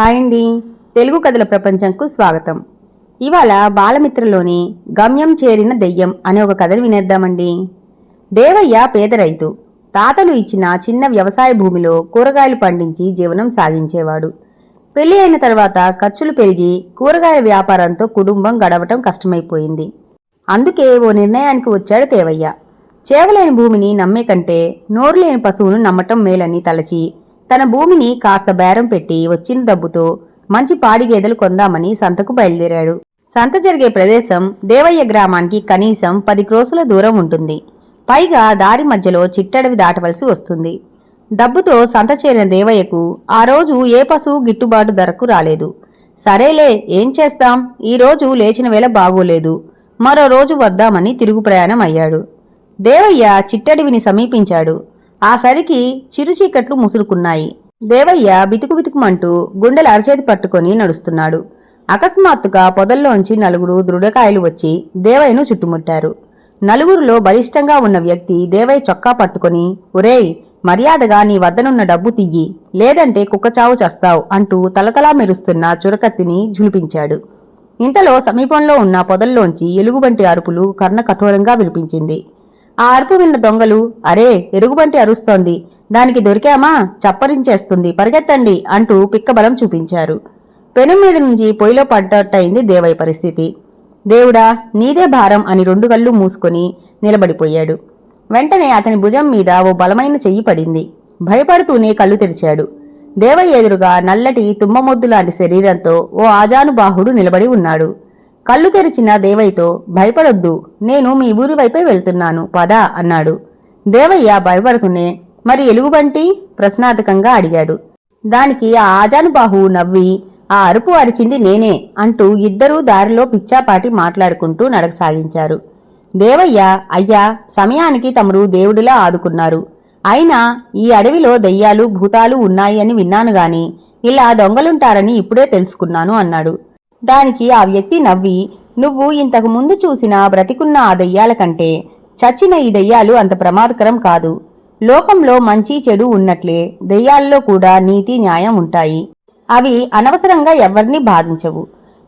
Hi అండి. తెలుగు కథల ప్రపంచంకు స్వాగతం. ఇవాళ బాలమిత్రలోని గమ్యం చేరిన దెయ్యం అనే ఒక కథను వినేద్దామండి. దేవయ్య పేద రైతు. తాతలు ఇచ్చిన చిన్న వ్యవసాయ భూమిలో కూరగాయలు పండించి జీవనం సాగించేవాడు. పెళ్ళి అయిన తర్వాత ఖర్చులు పెరిగి కూరగాయల వ్యాపారంతో కుటుంబం గడవటం కష్టమైపోయింది. అందుకే ఓ నిర్ణయానికి వచ్చాడు దేవయ్య. చేవలేని భూమిని నమ్మే కంటే నోరు లేని పశువును నమ్మటం మేలని తలచి తన భూమిని కాస్త బేరం పెట్టి వచ్చిన డబ్బుతో మంచి పాడి గేదెలు కొందామని సంతకు బయలుదేరాడు. సంత జరిగే ప్రదేశం దేవయ్య గ్రామానికి కనీసం పది క్రోసుల దూరం ఉంటుంది. పైగా దారి మధ్యలో చిట్టడవి దాటవలసి వస్తుంది. డబ్బుతో సంత చేరిన దేవయ్యకు ఆ రోజు ఏ పశువు గిట్టుబాటు ధరకు రాలేదు. సరేలే ఏం చేస్తాం? ఈ రోజు లేచిన వేళ బాగోలేదు. మరో రోజు వద్దామని తిరుగు ప్రయాణం అయ్యాడు. దేవయ్య చిట్టడివిని సమీపించాడు. ఆ సరికి చిరుచీకట్లు ముసురుకున్నాయి. దేవయ్య బితుకు బితుకుమంటూ గుండెలు అరచేతి పట్టుకొని నడుస్తున్నాడు. అకస్మాత్తుగా పొదల్లోంచి నలుగురు దృఢకాయలు వచ్చి దేవయ్యను చుట్టుముట్టారు. నలుగురిలో బలిష్టంగా ఉన్న వ్యక్తి దేవయ్య చొక్కా పట్టుకొని ఒరేయ్ మర్యాదగా నీ వద్దనున్న డబ్బు తియ్యి లేదంటే కుక్కచావు చస్తావు అంటూ తలతలా మెరుస్తున్న చురకత్తిని ఝులిపించాడు. ఇంతలో సమీపంలో ఉన్న పొదల్లోంచి ఎలుగుబంటి అరుపులు కర్ణ కఠోరంగా వినిపించింది. ఆ అరుపు విన్న దొంగలు అరే ఎరుగుబంటి అరుస్తోంది. దానికి దొరికామా? చప్పరించేస్తుంది. పరిగెత్తండి అంటూ పిక్కబలం చూపించారు. పెనం మీద నుంచి పొయ్యిలో పడ్డట్టయింది దేవయ్య పరిస్థితి. దేవుడా నీదే భారం అని రెండు కళ్ళు మూసుకొని నిలబడిపోయాడు. వెంటనే అతని భుజం మీద ఓ బలమైన చెయ్యి పడింది. భయపడుతూనే కళ్ళు తెరిచాడు. దేవయ్య ఎదురుగా నల్లటి తుమ్మమొద్దు లాంటి శరీరంతో ఓ ఆజానుబాహుడు నిలబడి ఉన్నాడు. కళ్ళు తెరిచిన దేవయ్యతో భయపడొద్దు నేను మీ ఊరి వైపే వెళ్తున్నాను పదా అన్నాడు. దేవయ్య భయపడుతూనే మరి ఎలుగుబంటి ప్రశ్నార్థకంగా అడిగాడు. దానికి ఆ ఆజానుబాహు నవ్వి ఆ అరుపు అరిచింది నేనే అంటూ ఇద్దరూ దారిలో పిచ్చాపాటి మాట్లాడుకుంటూ నడకసాగించారు. దేవయ్య అయ్యా సమయానికి తమరు దేవుడిలా ఆదుకున్నారు. అయినా ఈ అడవిలో దెయ్యాలు భూతాలు ఉన్నాయి అని విన్నాను గాని ఇలా దొంగలుంటారని ఇప్పుడే తెలుసుకున్నాను అన్నాడు. దానికి ఆ వ్యక్తి నవ్వి నువ్వు ఇంతకు ముందు చూసిన బ్రతికున్న ఆ దెయ్యాల కంటే చచ్చిన ఈ దయ్యాలు అంత ప్రమాదకరం కాదు. లోకంలో మంచి చెడు ఉన్నట్లే దెయ్యాల్లో కూడా నీతి న్యాయం ఉంటాయి. అవి అనవసరంగా ఎవరిని బాధించవు.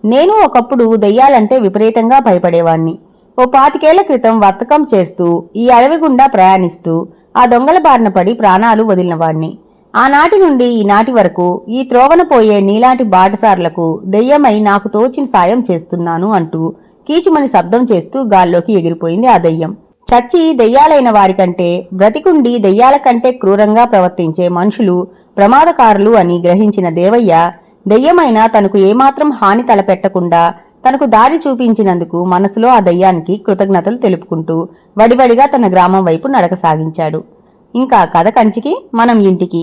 నేను ఒకప్పుడు దెయ్యాలంటే విపరీతంగా భయపడేవాణ్ణి. ఓ పాతికేళ్ళ క్రితం వర్తకం చేస్తూ ఈ అడవి గుండా ప్రయాణిస్తూ ఆ దొంగల బారిన పడి ప్రాణాలు వదిలినవాణ్ణి. ఆనాటి నుండి ఈనాటి వరకు ఈ త్రోవన పోయే నీలాంటి బాటసార్లకు దెయ్యమై నాకు తోచిన సాయం చేస్తున్నాను అంటూ కీచుమని శబ్దం చేస్తూ గాల్లోకి ఎగిరిపోయింది ఆ దెయ్యం. చచ్చి దెయ్యాలైన వారికంటే బ్రతికుండి దెయ్యాల కంటే క్రూరంగా ప్రవర్తించే మనుషులు ప్రమాదకారులు అని గ్రహించిన దేవయ్య దెయ్యమైన తనకు ఏమాత్రం హాని తలపెట్టకుండా తనకు దారి చూపించినందుకు మనసులో ఆ దయ్యానికి కృతజ్ఞతలు తెలుపుకుంటూ వడివడిగా తన గ్రామం వైపు నడక సాగించాడు. ఇంకా కథ కంచికి మనం ఇంటికి.